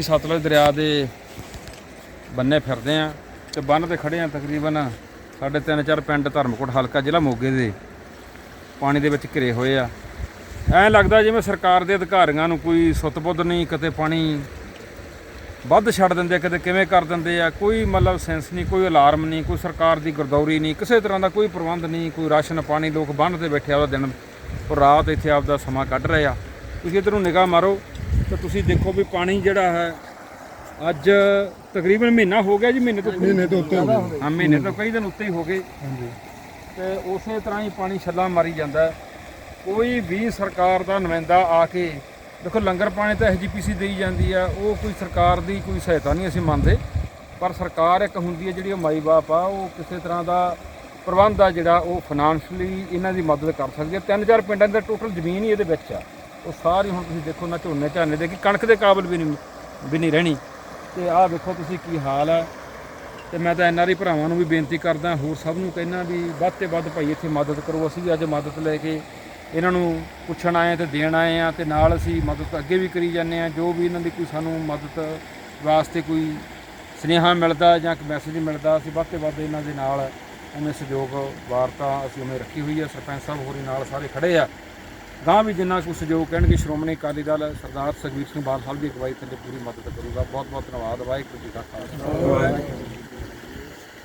ਅਸੀਂ ਸਤਲੁਜ ਦਰਿਆ ਦੇ ਬੰਨੇ ਫਿਰਦੇ ਆ ਤੇ ਬੰਨ ਤੇ ਖੜੇ ਆ ਤਕਰੀਬਨ ਸਾਡੇ ਤਿੰਨ ਚਾਰ ਪਿੰਡ ਧਰਮਕੋਟ ਹਲਕਾ ਜ਼ਿਲ੍ਹਾ ਮੋਗੇ ਦੇ ਪਾਣੀ ਦੇ ਵਿੱਚ ਘਿਰੇ ਹੋਏ ਆ। ਐਂ ਲੱਗਦਾ ਜਿਵੇਂ ਸਰਕਾਰ ਦੇ ਅਧਿਕਾਰੀਆਂ ਨੂੰ ਕੋਈ ਸੁੱਤ-ਬੁੱਧ ਨਹੀਂ ਕਿਤੇ ਪਾਣੀ ਵੱਧ ਛੱਡ ਦਿੰਦੇ ਆ, ਕਿਤੇ ਕਿਵੇਂ ਕਰ ਦਿੰਦੇ ਆ। ਕੋਈ ਮਤਲਬ ਸੈਂਸ ਨਹੀਂ ਕੋਈ ਅਲਾਰਮ ਨਹੀਂ ਕੋਈ ਸਰਕਾਰ ਦੀ ਗਰਦੌਰੀ ਨਹੀਂ ਕਿਸੇ ਤਰ੍ਹਾਂ ਦਾ ਕੋਈ ਪ੍ਰਬੰਧ ਨਹੀਂ ਕੋਈ ਰਾਸ਼ਨ ਪਾਣੀ ਲੋਕ ਬੰਨ ਤੇ ਬੈਠੇ ਆ ਉਹਦਾ ਦਿਨ ਔਰ ਰਾਤ ਇੱਥੇ ਆਪਦਾ ਸਮਾਂ ਕੱਢ ਰਹੇ ਆ। ਤੁਸੀਂ ਇੱਧਰ ਨੂੰ ਨਿਗਾਹ ਮਾਰੋ ਤਾਂ ਤੁਸੀਂ ਦੇਖੋ ਵੀ ਪਾਣੀ ਜਿਹੜਾ ਹੈ ਅੱਜ ਤਕਰੀਬਨ ਮਹੀਨਾ ਹੋ ਗਿਆ ਜੀ ਮਹੀਨੇ ਤੋਂ ਮਹੀਨੇ ਤੋਂ ਉੱਤੇ ਹੋ ਗਏ। ਹਾਂ ਮਹੀਨੇ ਤੋਂ ਕਈ ਦਿਨ ਉੱਤੇ ਹੀ ਹੋ ਗਏ। ਹਾਂਜੀ। ਤੇ ਉਸੇ ਤਰ੍ਹਾਂ ਹੀ ਪਾਣੀ ਛੱਲਾ ਮਾਰੀ ਜਾਂਦਾ। ਕੋਈ ਵੀ ਸਰਕਾਰ ਦਾ ਨੁਮਾਇੰਦਾ ਆ ਕੇ ਦੇਖੋ ਲੰਗਰ ਪਾਣੀ ਤਾਂ ਐਸਜੀਪੀਸੀ ਦੇਈ ਜਾਂਦੀ ਆ ਉਹ ਕੋਈ ਸਰਕਾਰ ਦੀ ਕੋਈ ਸਹਾਇਤਾ ਨਹੀਂ ਅਸੀਂ ਮੰਨਦੇ। ਪਰ ਸਰਕਾਰ ਇੱਕ ਹੁੰਦੀ ਹੈ ਜਿਹੜੀ ਉਹ ਮਾਈ ਬਾਪ ਆ ਉਹ ਕਿਸੇ ਤਰ੍ਹਾਂ ਦਾ ਪ੍ਰਬੰਧ ਆ ਜਿਹੜਾ ਉਹ ਫਾਈਨਾਂਸ਼ਲੀ ਇਹਨਾਂ ਦੀ ਮਦਦ ਕਰ ਸਕਦੀ ਹੈ। ਤਿੰਨ ਚਾਰ ਪਿੰਡਾਂ ਦੇ ਟੋਟਲ ਜ਼ਮੀਨ ਹੀ ਇਹਦੇ ਵਿੱਚ ਆ। ਉਹ ਸਾਰੀ ਹੁਣ ਤੁਸੀਂ ਦੇਖੋ ਨਾ ਝੋਨੇ ਝਾਨੇ ਦੇ, ਕਿ ਕਣਕ ਦੇ ਕਾਬਲ ਵੀ ਨਹੀਂ ਵੀ ਨਹੀਂ ਰਹਿਣੀ। ਤੇ ਆਹ ਦੇਖੋ ਤੁਸੀਂ ਕੀ ਹਾਲ ਹੈ ਤੇ ਮੈਂ ਤਾਂ ਐਨਆਰਆਈ ਭਰਾਵਾਂ ਨੂੰ ਵੀ ਬੇਨਤੀ ਕਰਦਾ, ਹੋਰ ਸਭ ਨੂੰ ਕਹਿਣਾ ਵੀ ਵੱਧ ਤੇ ਵੱਧ ਭਾਈ ਇੱਥੇ ਮਦਦ ਕਰੋ। ਅਸੀਂ ਵੀ ਅੱਜ ਮਦਦ ਲੈ ਕੇ ਇਹਨਾਂ ਨੂੰ ਪੁੱਛਣ ਆਏ ਤੇ ਦੇਣ ਆਏ ਆ ਤੇ ਨਾਲ ਅਸੀਂ ਮਦਦ ਅੱਗੇ ਵੀ ਕਰੀ ਜਾਂਦੇ ਆ ਜੋ ਵੀ ਇਹਨਾਂ ਦੀ ਕੋਈ ਸਾਨੂੰ ਮਦਦ ਵਾਸਤੇ ਕੋਈ ਸੁਨੇਹਾ ਮਿਲਦਾ ਜਾਂ ਕੋਈ ਮੈਸੇਜ ਮਿਲਦਾ, ਅਸੀਂ ਵੱਧ ਤੇ ਵੱਧ ਇਹਨਾਂ ਦੇ ਨਾਲ ਉਵੇਂ ਸਹਿਯੋਗ, ਵਾਰਤਾ ਅਸੀਂ ਉਵੇਂ ਰੱਖੀ ਹੋਈ ਹੈ ਸਰਪੰਚ ਸਾਹਿਬ ਹੋਰੀ ਨਾਲ ਸਾਰੇ ਖੜੇ ਆ। ਗਾਂ ਵੀ ਜਿੰਨਾ ਕੁ ਸਹਿਯੋਗ ਕਹਿਣਗੇ ਸ਼੍ਰੋਮਣੀ ਅਕਾਲੀ ਦਲ ਸਰਦਾਰ ਸੁਖਬੀਰ ਸਿੰਘ ਬਾਦਲ ਸਾਹਿਬ ਦੀ ਅਗਵਾਈ ਥੱਲੇ ਪੂਰੀ ਮਦਦ ਕਰੂਗਾ। ਬਹੁਤ ਬਹੁਤ ਧੰਨਵਾਦ। ਵਾਹਿਗੁਰੂ ਜੀ ਕਾ ਖਾਲਸਾ।